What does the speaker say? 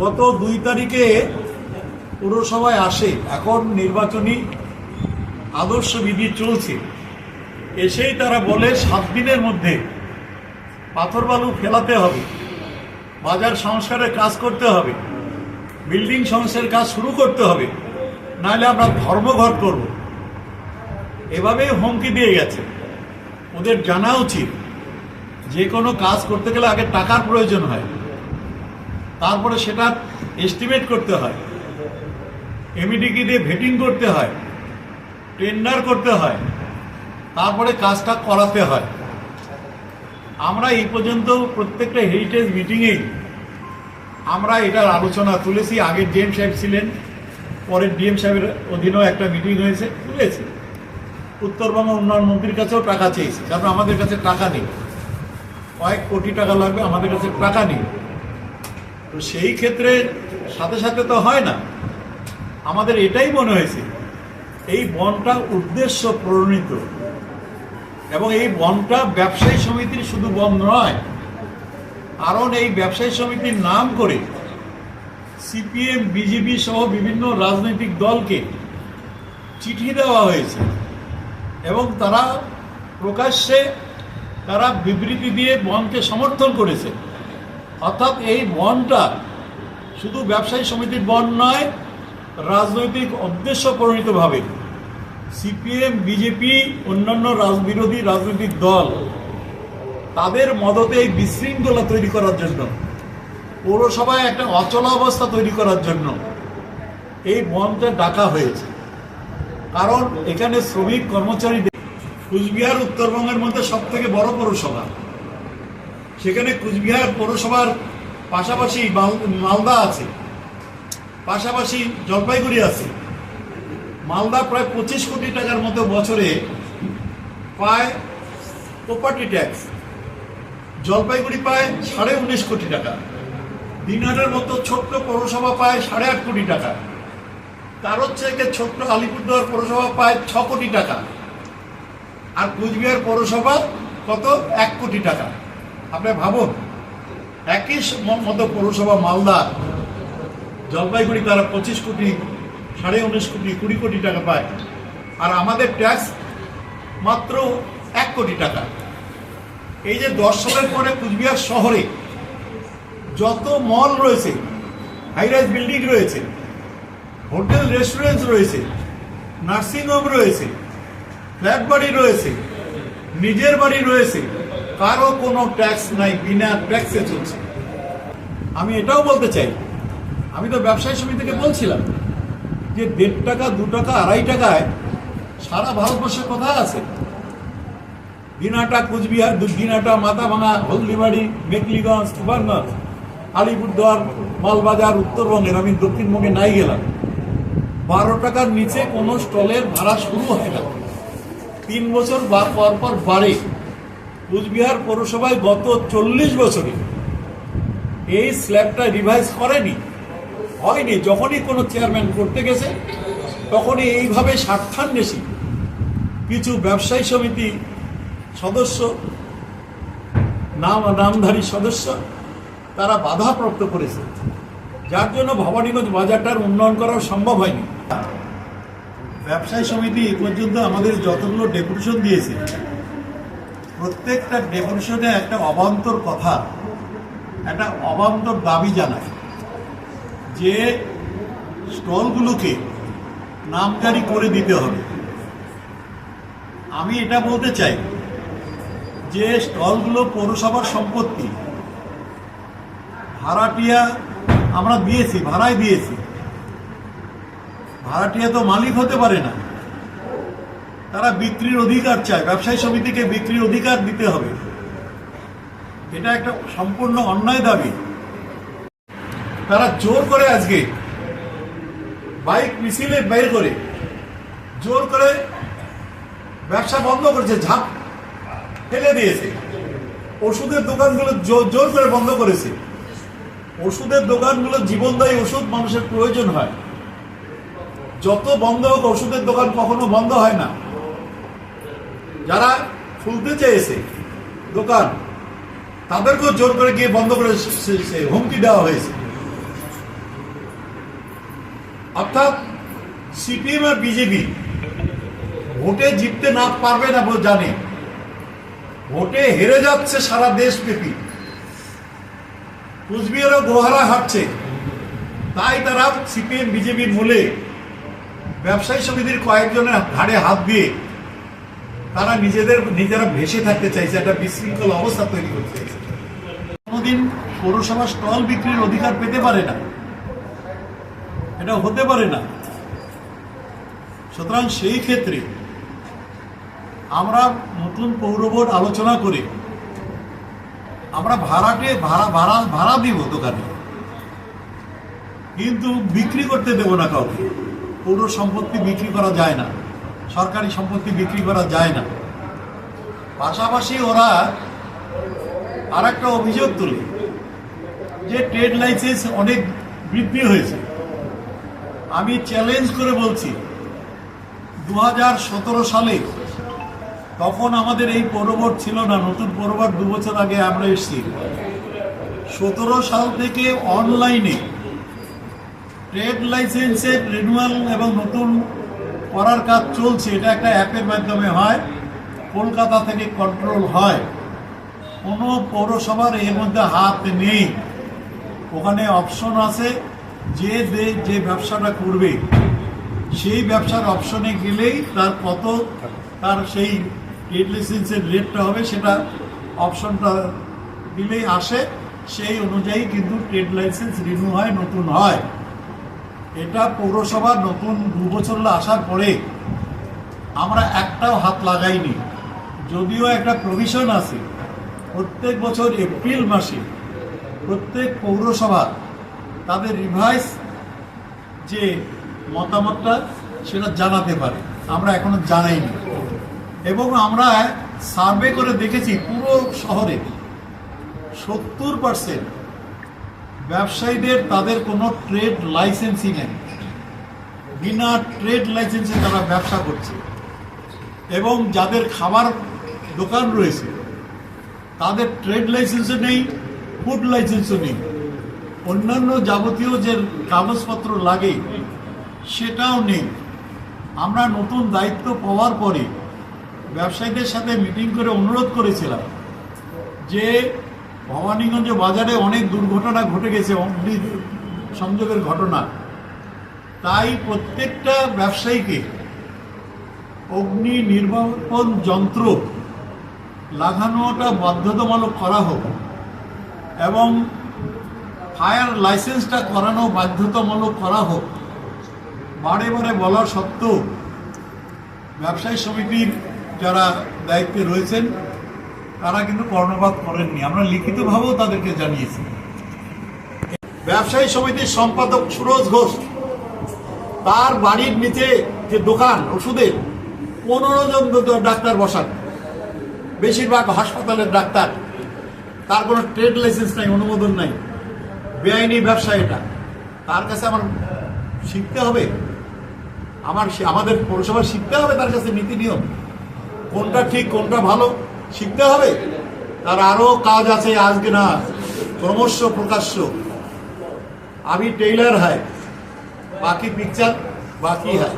গত দুই তারিখে পুরসভায় আসে। এখন নির্বাচনী আদর্শ বিধি চলছে। এসেই তারা বলে, সাত দিনের মধ্যে পাথর বালু ফেলাতে হবে, বাজার সংস্কারের কাজ করতে হবে, বিল্ডিং সংস্কারের কাজ শুরু করতে হবে, নাহলে আমরা ধর্মঘট করব। এভাবেই হুমকি দিয়ে গেছে। ওদের জানা উচিত, যে কোনো কাজ করতে গেলে আগে টাকার প্রয়োজন হয়। তারপরে সেটা এস্টিমেট করতে হয়। এমইডিকে দিয়ে ভেটিং করতে হয় টেন্ডার করতে হয়, তারপরে কাজটা করাতে হয়। আমরা এই পর্যন্ত প্রত্যেকটা হেরিটেজ মিটিংয়েই আমরা এটার আলোচনা তুলেছি। আগের ডিএম সাহেব ছিলেন পরের ডিএম সাহেবের অধীনেও একটা মিটিং হয়েছে, তুলেছি। উত্তরবঙ্গ উন্নয়ন মন্ত্রীর কাছেও টাকা চেয়েছি। কারণ আমাদের কাছে টাকা নেই। কয়েক কোটি টাকা লাগবে, আমাদের কাছে টাকা নেই। তো সেই ক্ষেত্রে সাথে সাথে তো হয় না। আমাদের এটাই মনে হয়েছে, এই বনটা উদ্দেশ্য প্রণীত এবং এই বনটা ব্যবসায়ী সমিতির শুধু বন নয়, কারণ এই ব্যবসায়ী সমিতির নাম করে সিপিএম, বিজেপি সহ বিভিন্ন রাজনৈতিক দলকে চিঠি দেওয়া হয়েছে এবং তারা প্রকাশ্যে তারা বিবৃতি দিয়ে বনকে সমর্থন করেছে। অর্থাৎ এই বনটা শুধু ব্যবসায়ী সমিতির বন নয়, রাজনৈতিক উদ্দেশ্য প্রণীতভাবে সিপিএম, বিজেপি, অন্যান্য রাজবিরোধী রাজনৈতিক দল তাদের মদতে এই বিশৃঙ্খলা তৈরি করার জন্য, পৌরসভায় একটা অচলাবস্থা তৈরি করার জন্য এই বনটা ডাকা হয়েছে। কারণ এখানে শ্রমিক কর্মচারীদের, কুচবিহার উত্তরবঙ্গের মধ্যে সব থেকে বড় পৌরসভা। সেখানে কুচবিহার পৌরসভার পাশাপাশি মালদা আছে। পাশাপাশি জলপাইগুড়ি আছে। মালদা প্রায় পঁচিশ কোটি টাকার মতো বছরে পায় প্রপার্টি ট্যাক্স জলপাইগুড়ি পায় সাড়ে উনিশ কোটি টাকা। দিনহাটের মতো ছোট্ট পৌরসভা পায় সাড়ে আট কোটি টাকা। তার হচ্ছে একে ছোট্ট আলিপুরদুয়ার পৌরসভা পায় ছ কোটি টাকা। আর কুচবিহার পৌরসভা কত? এক কোটি টাকা। আপনি ভাবুন, একই মতো পৌরসভা মালদা, জলপাইগুড়ি তারা পঁচিশ কোটি, সাড়ে উনিশ কোটি, কুড়ি কোটি টাকা পায়। আর আমাদের ট্যাক্স মাত্র এক কোটি টাকা। এই যে দশ সালের পরে কুচবিহার শহরে যত মল রয়েছে হাইরাইজ বিল্ডিং রয়েছে, হোটেল রেস্টুরেন্ট রয়েছে নার্সিংহোম রয়েছে ফ্ল্যাট বাড়ি রয়েছে, নিজের বাড়ি রয়েছে কারও কোনো ট্যাক্স নাই, বিনা ট্যাক্সে চলছে। আমি এটাও বলতে চাই, আমি তো ব্যবসায়ী সমিতিকে বলছিলাম যে দেড় টাকা, দু টাকা, আড়াই টাকায় সারা ভারতবর্ষে কোথায় আছে। দিনাটা কুচবিহার দিনাটা মাথাভাঙা, হলদিবাড়ি, মেকলিগঞ্জ সুপারগঞ্জ আলিপুরদুয়ার, মালবাজার, উত্তরবঙ্গের, আমি দক্ষিণবঙ্গে নাই গেলাম। বারো টাকার নিচে কোনো স্টলের ভাড়া শুরু হয় না। তিন বছর পর পর বাড়ে। কুচবিহার পৌরসভায় গত চল্লিশ বছরে এই স্ল্যাবটা রিভাইজ করেনি, হয়নি। যখনই কোনো চেয়ারম্যান করতে গেছে, তখনই এইভাবে স্বার্থান্বেষী কিছু ব্যবসায়ী সমিতি সদস্য, নাম, নামধারী সদস্য, তারা বাধাপ্রাপ্ত করেছে। যার জন্য ভবানীগঞ্জ বাজারটার উন্নয়ন করা সম্ভব হয়নি। ব্যবসায়ী সমিতি এ পর্যন্ত আমাদের যতগুলো ডেপুটেশন দিয়েছে প্রত্যেকটা ডেপুটেশনে একটা অবান্তর কথা, একটা অবান্তর দাবি জানায় যে স্টলগুলোকে নামকারি করে দিতে হবে। আমি এটা বলতে চাই যে স্টলগুলো পৌরসভার সম্পত্তি। ভাড়াটিয়া আমরা দিয়েছি, ভাড়ায় দিয়েছি। ভাড়াটিয়া তো মালিক হতে পারে না। তারা বিক্রির অধিকার চায়। ব্যবসায়ী সমিতিকে বিক্রির অধিকার দিতে হবে। এটা একটা সম্পূর্ণ অন্যায় দাবি। তারা জোর করে আজকে বাইক, মিছিলে বের করে জোর করে ব্যবসা বন্ধ করেছে, ঝাঁপ ফেলে দিয়েছে। ওষুধের দোকানগুলো জোর করে বন্ধ করেছে। ওষুধের দোকানগুলো জীবনদায়ী ওষুধ মানুষের প্রয়োজন হয়। যত বন্ধ হোক, ওষুধের দোকান কখনো বন্ধ হয় না। যারা খুলতে চেয়েছে দোকান, তাদেরকেও জোর করে গিয়ে বন্ধ করে হুমকি দেওয়া হয়েছে। অর্থাৎ সিপিএম আর বিজেপি ভোটে জিততে না পারবে না বলে জানে। ভোটে হেরে যাচ্ছে সারা দেশব্যাপী। কুচবিহারও গোহারা হাঁটছে। তাই তারা সিপিএম, বিজেপির মূলে ব্যবসায়ী সমিতির কয়েকজনের ঘাড়ে হাত দিয়ে তারা নিজেদের, নিজেরা ভেসে থাকতে চাইছে, একটা বিশৃঙ্খল অবস্থা তৈরি করতে চাইছে। কোনোদিন পৌরসভা স্টল বিক্রির অধিকার পেতে পারে না। এটা হতে পারে না। সুতরাং সেই ক্ষেত্রে আমরা নতুন পৌর বোর্ড আলোচনা করে আমরা ভাড়াটে ভাড়া ভাড়া ভাড়া দিব দোকানে। কিন্তু বিক্রি করতে দেব না কাউকে। পৌর সম্পত্তি বিক্রি করা যায় না। সরকারি সম্পত্তি বিক্রি করা যায় না। পাশাপাশি ওরা আর একটা অভিযোগ তুলে যে ট্রেড লাইসেন্স অনেক বৃদ্ধি হয়েছে। আমি চ্যালেঞ্জ করে বলছি দু হাজার সতেরো সালে তখন আমাদের এই পৌরবোর্ড ছিল না, নতুন পৌরবোর্ড দু বছর আগে আমরা এসেছি। সতেরো সাল থেকে অনলাইনে ট্রেড লাইসেন্সের রিনুয়াল এবং নতুন করার কাজ চলছে, এটা একটা অ্যাপের মাধ্যমে হয়, কলকাতা থেকে কন্ট্রোল হয়। কোনো পৌরসভার এর মধ্যে হাত নেই। ওখানে অপশন আছে, যে যে ব্যবসাটা করবে, সেই ব্যবসার অপশনে গেলেই তার কত, তার সেই ট্রেড লাইসেন্সের রেটটা হবে, সেটা অপশনটা দিলেই আসে। সেই অনুযায়ী কিন্তু ট্রেড লাইসেন্স রিনিউ হয়, নতুন হয়। এটা পৌরসভা নতুন দু বছর আসার পরে আমরা একটাও হাত লাগাইনি। যদিও একটা প্রভিশন আছে, প্রত্যেক বছর এপ্রিল মাসে প্রত্যেক পৌরসভা তাদের রিভাইস যে মতামতটা সেটা জানাতে পারে। আমরা এখনও জানাইনি। এবং আমরা সার্ভে করে দেখেছি পুরো শহরে সত্তর পার্সেন্ট ব্যবসায়ীদের তাদের কোনো ট্রেড লাইসেন্সই নেই। বিনা ট্রেড লাইসেন্সে তারা ব্যবসা করছে। এবং যাদের খাবার দোকান রয়েছে, তাদের ট্রেড লাইসেন্সও নেই ফুড লাইসেন্সও নেই। অন্যান্য যাবতীয় যে কাগজপত্র লাগে, সেটাও নেই। আমরা নতুন দায়িত্ব পাওয়ার পরে ব্যবসায়ীদের সাথে মিটিং করে অনুরোধ করেছিলাম যে ভবানীগঞ্জ বাজারে অনেক দুর্ঘটনা ঘটে গেছে, অগ্নি সংযোগের ঘটনা। তাই প্রত্যেকটা ব্যবসায়ীকে অগ্নি নির্বাপন যন্ত্র লাগানোটা বাধ্যতামূলক করা হোক এবং ফায়ার লাইসেন্সটা করানো বাধ্যতামূলক করা হোক। বারে বারে বলা সত্ত্বেও ব্যবসায়ী সমিতির যারা দায়িত্বে রয়েছেন তারা কিন্তু কর্ণপাত করেননি। আমরা লিখিতভাবেও তাদেরকে জানিয়েছি। ব্যবসায়ী সমিতির সম্পাদক সুরজ ঘোষ, তার বাড়ির নিচে যে দোকান, ওষুধের, পনেরো জন ডাক্তার বসান। বেশিরভাগ হাসপাতালের ডাক্তার। তার কোনো ট্রেড লাইসেন্স নাই, অনুমোদন নাই। বেআইনি ব্যবসা এটা। তার কাছে আমার শিখতে হবে। আমার আমাদের পৌরসভা শিখতে হবে তার কাছে নীতি নিয়ম। কোনটা ঠিক, কোনটা ভালো শিখতে হবে। তার আরও কাজ আছে আজকে না? ক্রমশ প্রকাশ্য। আমি টেইলার হাই, বাকি পিকচার বাকি হয়